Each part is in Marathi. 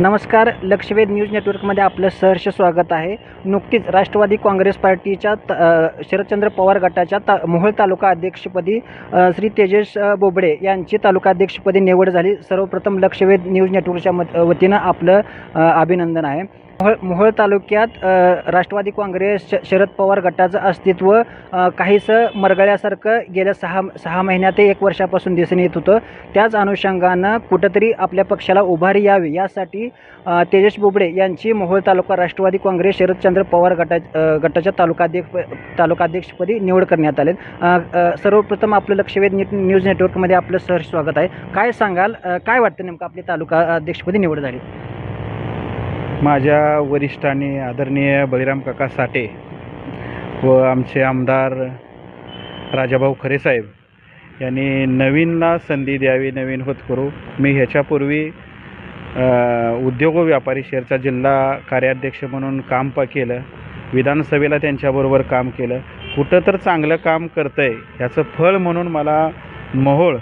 नमस्कार लक्षवेध न्यूज नेटवर्कमध्ये आपलं सहर्ष स्वागत आहे. नुकतीच राष्ट्रवादी काँग्रेस पार्टीच्या त- शरदचंद्र पवार गटाच्या ता मोहोळ तालुका अध्यक्षपदी श्री तेजेश बोबडे यांची तालुका अध्यक्षपदी निवड झाली. सर्वप्रथम लक्षवेध न्यूज नेटवर्कच्या मत वतीनं आपलं अभिनंदन आहे. मोहोळ मोहोळ तालुक्यात राष्ट्रवादी काँग्रेस श- शरद पवार गटाचं अस्तित्व काहीसं मरगळ्यासारखं गेल्या सहा सहा महिन्यात ते एक वर्षापासून दिसून येत होतं. त्याच अनुषंगानं कुठंतरी आपल्या पक्षाला उभारी यावी यासाठी तेजस बोबडे यांची मोहोळ तालुका राष्ट्रवादी काँग्रेस शरदचंद्र पवार गटा गटाच्या तालुकाध्यक्ष तालुकाध्यक्षपदी निवड करण्यात आले सर्वप्रथम आपलं लक्षवेध न्यू- न्यूज नेटवर्कमध्ये आपलं सर स्वागत आहे. काय सांगाल? काय वाटतं नेमकं आपली तालुका अध्यक्षपदी निवड झाली? माझ्या वरिष्ठांनी आदरणीय बळीराम काका साठे व आमचे आमदार राजाभाऊ खरेसाहेब यांनी नवीनला संधी द्यावी नवीन होत करू. मी ह्याच्यापूर्वी उद्योग व व्यापारी शेअरचा जिल्हा कार्याध्यक्ष म्हणून काम प केलं. विधानसभेला त्यांच्याबरोबर काम केलं. कुठं तर चांगलं काम करतं आहे ह्याचं फळ म्हणून मला मोहोळ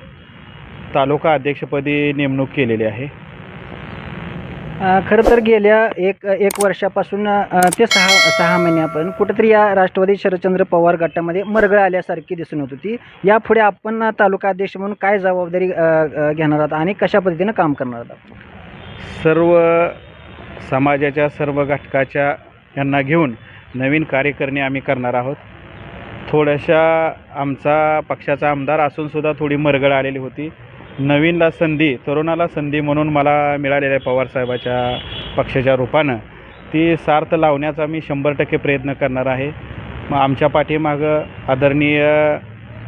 तालुका अध्यक्षपदी नेमणूक केलेली आहे. खरं तर गेल्या एक एक वर्षापासून ते सहा सहा महिन्यापर्यंत कुठंतरी या राष्ट्रवादी शरदचंद्र पवार गटामध्ये मरगळ आल्यासारखी दिसून होत होती. यापुढे आपण तालुका अध्यक्ष म्हणून काय जबाबदारी घेणार आहात आणि कशा पद्धतीनं काम करणार आहात सर्व समाजाच्या सर्व घटकाच्या यांना घेऊन नवीन कार्यकारिणी आम्ही करणार आहोत. थोड्याशा आमचा पक्षाचा आमदार असूनसुद्धा थोडी मरगळ आलेली होती. नवीनला संधी तरुणाला संधी म्हणून मला मिळालेल्या पवारसाहेबाच्या पक्षाच्या रूपानं. ती सार्थ लावण्याचा मी शंभर टक्के प्रयत्न करणार आहे. मग आमच्या पाठीमागं आदरणीय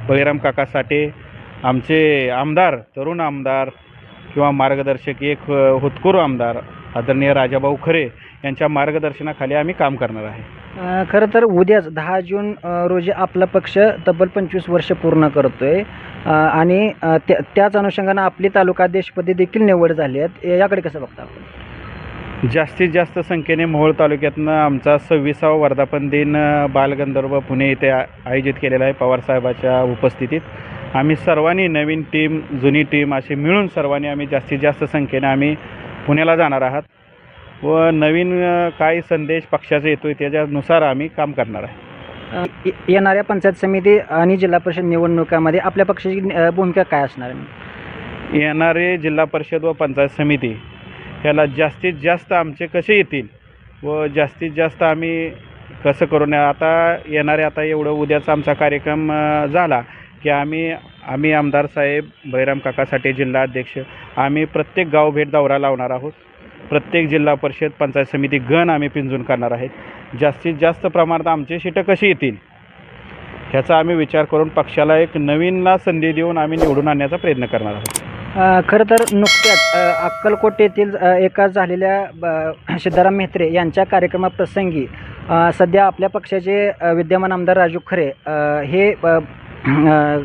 बळीराम काका साठे आमचे आमदार तरुण आमदार किंवा मार्गदर्शक एक हुतकुरू आमदार आदरणीय राजाभाऊ खरे यांच्या मार्गदर्शनाखाली आम्ही काम करणार आहे. अ, खरं तर उद्याच दहा जून अ, रोजी आपला पक्ष तब्बल पंचवीस वर्ष पूर्ण करतोय. अ, आणि अ, त्या त्याच अनुषंगानं आपली तालुकाध्यक्षपदी देखील निवड झाली आहे याकडे कसं बघता आपण? जास्तीत जास्त संख्येने मोहोळ तालुक्यातनं आमचा सव्वीसावा वर्धापन दिन अ, बालगंधर्व पुणे आ- आयोजित केलेला आहे पवारसाहेबाच्या उपस्थितीत. आम्ही सर्वांनी नवीन टीम जुनी टीम अशी मिळून सर्वांनी आम्ही जास्तीत जास्त संख्येने आम्ही पुण्याला जाणार आहात व नवीन काय संदेश पक्षाचा येतो आहे त्याच्यानुसार आम्ही काम करणार आहे. येणाऱ्या पंचायत समिती आणि जिल्हा परिषद निवडणुकामध्ये आपल्या पक्षाची भूमिका काय असणार आहे? येणारे जिल्हा परिषद व पंचायत समिती ह्याला जास्तीत जास्त आमचे कसे येतील व जास्तीत जास्त आम्ही कसं करून आता येणारे आता एवढं उद्याचा आमचा कार्यक्रम झाला. की आम्ही आम्ही आमदार साहेब बैराम काकासाठी जिल्हा अध्यक्ष आम्ही प्रत्येक गाव भेट दौरा लावणार आहोत. प्रत्येक जिल्हा परिषद पंचायत समिती गण आम्ही पिंजून करणार आहेत. जास्तीत जास्त प्रमाणात आमचे शिटं कशी येतील? ह्याचा आम्ही विचार करून पक्षाला एक नवीनला संधी देऊन आम्ही निवडून आणण्याचा प्रयत्न करणार आहोत. खरं तर नुकत्याच अक्कलकोट येथील एका झालेल्या ब- सिद्धाराम म्हेत्रे यांच्या कार्यक्रमाप्रसंगी सध्या आपल्या पक्षाचे विद्यमान आमदार राजू खरे हे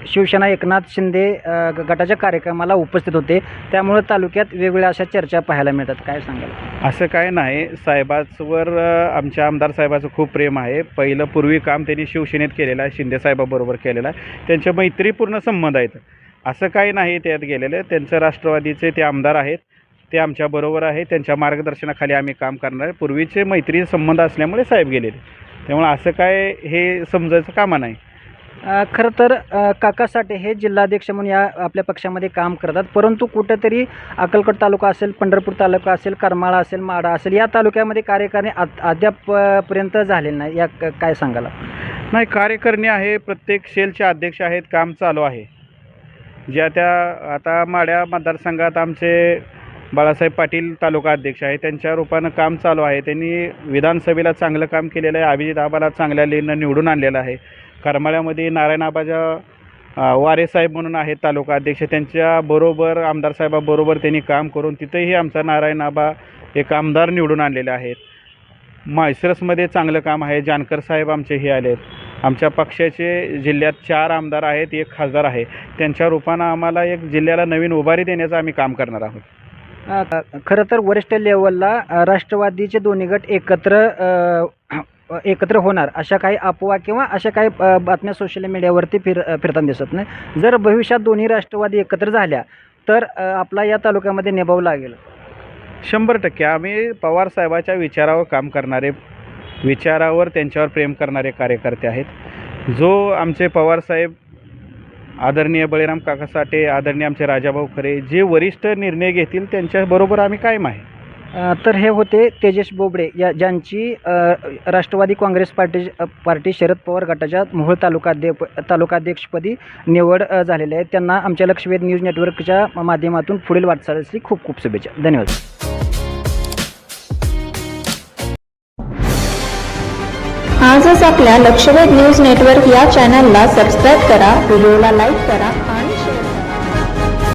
शिवसेना एकनाथ शिंदे ग- गटाच्या कार्यक्रमाला उपस्थित होते. त्यामुळे तालुक्यात वेगवेगळ्या अशा चर्चा पाहायला मिळतात. काय सांगाल? असं काय नाही. साहेबांवर आमच्या आमदार साहेबाचं खूप प्रेम आहे. पहिलं पूर्वी काम त्यांनी शिवसेनेत केलेलं आहे. शिंदे साहेबाबरोबर केलेलं आहे. त्यांच्या मैत्रीपूर्ण संबंध आहेत. असं काही नाही त्यात गेलेलं. त्यांचं राष्ट्रवादीचे ते आमदार आहेत. ते आमच्याबरोबर आहे. त्यांच्या मार्गदर्शनाखाली आम्ही काम करणार आहे. पूर्वीचे मैत्री संबंध असल्यामुळे साहेब गेलेले. त्यामुळे असं काय हे समजायचं कामा नाही. खरं तर काका साठे हे जिल्हाध्यक्ष म्हणून या आपल्या पक्षामध्ये काम करतात. परंतु कुठंतरी अक्कलकोट तालुका असेल पंढरपूर तालुका असेल करमाळा असेल माडा असेल या तालुक्यामध्ये कार्यकारणी आ अद्याप पर्यंत झालेलं नाही. या क- काय सांगाल नाही कार्यकारणी आहे. प्रत्येक सेलचे अध्यक्ष आहेत. काम चालू आहे. ज्या त्या आता माड्या मतदारसंघात आमचे बाळासाहेब पाटील तालुका अध्यक्ष आहे त्यांच्या रूपानं काम चालू आहे. त्यांनी विधानसभेला चांगलं काम केलेलं आहे. अभिजित आबाला चांगल्या लिहिणं निवडून आणलेलं आहे. करमाळ्यामध्ये नारायणाबाच्या वारेसाहेब वारे साहेब म्हणून आहेत तालुका अध्यक्ष. त्यांच्याबरोबर आमदार साहेबाबरोबर त्यांनी काम करून तिथेही आमचा नारायणाबा एक आमदार निवडून आणलेले आहेत. माळशिरसमध्ये चांगलं काम आहे. जानकर साहेब आमचे हे आलेत. आमच्या पक्षाचे जिल्ह्यात चार आमदार आहेत एक खासदार आहे. त्यांच्या रूपानं आम्हाला एक जिल्ह्याला नवीन उभारी देण्याचं आम्ही काम करणार आहोत. खरं तर वरिष्ठ लेवलला राष्ट्रवादीचे दोन्ही गट एकत्र एकत्र होणार अशा काही अफवा किंवा अशा काही बातम्या सोशल मीडियावरती फिर फिरताना दिसत नाही. जर भविष्यात दोन्ही राष्ट्रवादी एकत्र झाल्या तर आपला या तालुक्यामध्ये निभाव लागेल. शंभर टक्के. आम्ही पवार साहेबाच्या विचारावर काम करणारे विचारावर त्यांच्यावर प्रेम करणारे कार्यकर्ते आहेत. जो आमचे पवार साहेब आदरणीय बळीराम काका साठे आदरणीय आमचे राजाभाऊ खरे जे वरिष्ठ निर्णय घेतील त्यांच्याबरोबर आम्ही कायम आहे. तर हे होते तेजेश बोबडे या ज्यांची Rashtrawadi Congress party party Sharad Pawar गटाच्या मोहोळ तालुका तालुकाध्यक्षपदी निवड झालेली आहे. त्यांना आमच्या लक्षवेध न्यूज नेटवर्कच्या माध्यमातून पुढील वाटचालीसाठी खूप खूप शुभेच्छा. धन्यवाद. आजच आपल्या लक्षवेध न्यूज नेटवर्क या चॅनलला सबस्क्राईब करा व्हिडिओला लाईक करा